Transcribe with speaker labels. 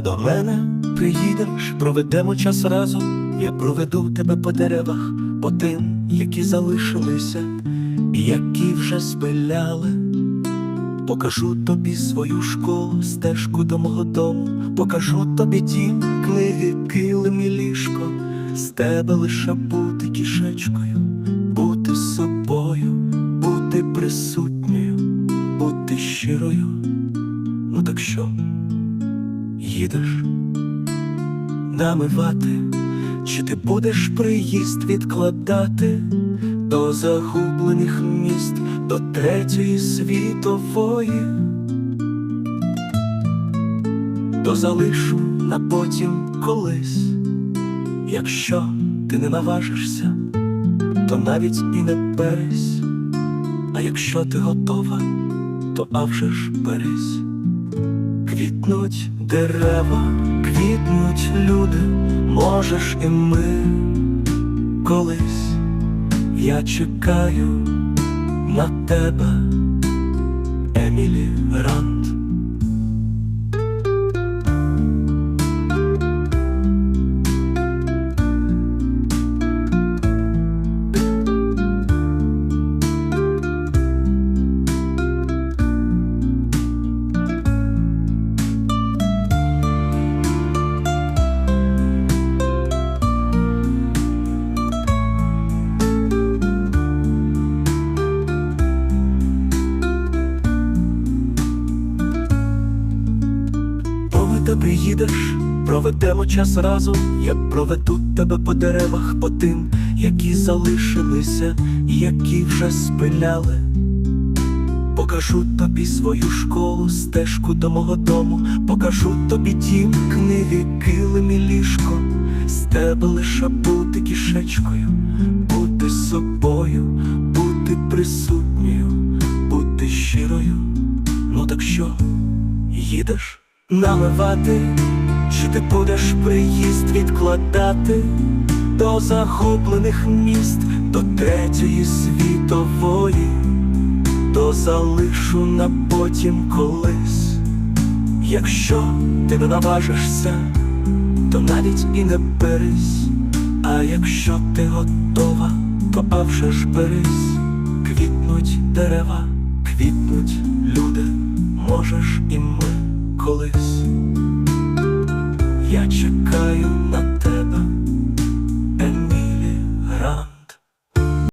Speaker 1: до мене приїдеш, проведемо час разом. Я проведу тебе по деревах, по тим, які залишилися, і які вже спиляли. Покажу тобі свою школу, стежку до мого дому, покажу тобі дім, книги, килим і ліжко, з тебе лише бути кішечкою, бути собою, бути присутньою, бути щирою. Ну так що, їдеш намивати, чи ти будеш приїзд відкладати до загублених міст, до третьої світової, то залишу на потім колись, якщо ти не наважишся, то навіть і не берись, а якщо ти готова, то а вже ж берись. Квітнуть дерева, квітнуть люди, можеш і ми колись. Я чекаю на тебе, Емілі Рант. Коли приїдеш, проведемо час разом. Я проведу тебе по деревах, по тим, які залишилися, які вже спиляли. Покажу тобі свою школу, стежку до мого дому, покажу тобі дім, книги, килим і ліжко, з тебе лише бути кішечкою, бути собою, бути присутньою, бути щирою. Ну так що, їдеш? Намивати, чи ти будеш приїзд відкладати до захоплених міст, до третьої світової, то залишу на потім колись. Якщо ти не наважишся, то навіть і не берись, а якщо ти готова, то а вже ж берись, квітнуть дерева, квітнуть люди, можеш і ми колись. Я чекаю